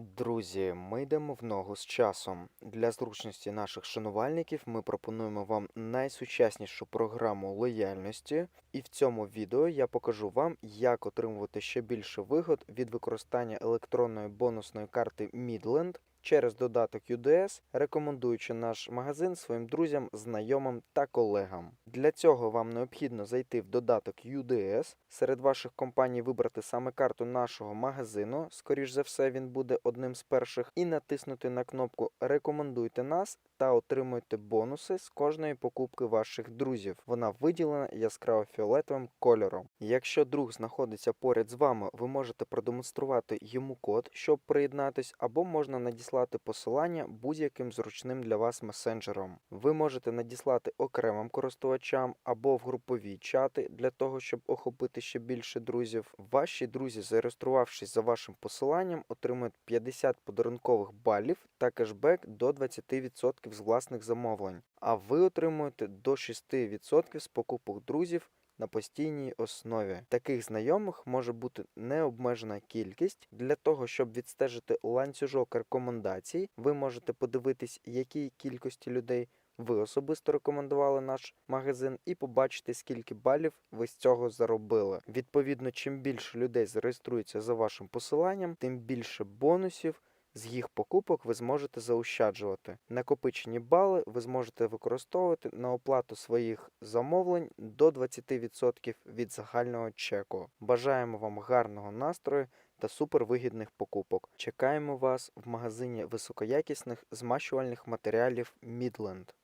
Друзі, ми йдемо в ногу з часом. Для зручності наших шанувальників ми пропонуємо вам найсучаснішу програму лояльності. І в цьому відео я покажу вам, як отримувати ще більше вигод від використання електронної бонусної карти Midland через додаток UDS, рекомендуючи наш магазин своїм друзям, знайомим та колегам. Для цього вам необхідно зайти в додаток UDS, серед ваших компаній вибрати саме карту нашого магазину, скоріш за все він буде одним з перших, і натиснути на кнопку Рекомендуйте нас та отримуйте бонуси з кожної покупки ваших друзів. Вона виділена яскраво фіолетовим кольором. Якщо друг знаходиться поряд з вами, ви можете продемонструвати йому код, щоб приєднатись, або можна надіслати посилання будь-яким зручним для вас месенджером. Ви можете надіслати окремим користувачам або в групові чати для того, щоб охопити ще більше друзів. Ваші друзі, зареєструвавшись за вашим посиланням, отримують 50 подарункових балів та кешбек до 20% з власних замовлень. А ви отримуєте до 6% з покупок друзів на постійній основі. Таких знайомих може бути необмежена кількість. Для того, щоб відстежити ланцюжок рекомендацій, ви можете подивитись, якій кількості людей ви особисто рекомендували наш магазин, і побачити, скільки балів ви з цього заробили. Відповідно, чим більше людей зареєструється за вашим посиланням, тим більше бонусів. З їх покупок ви зможете заощаджувати. Накопичені бали ви зможете використовувати на оплату своїх замовлень до 20% від загального чеку. Бажаємо вам гарного настрою та супервигідних покупок. Чекаємо вас в магазині високоякісних змащувальних матеріалів Midland.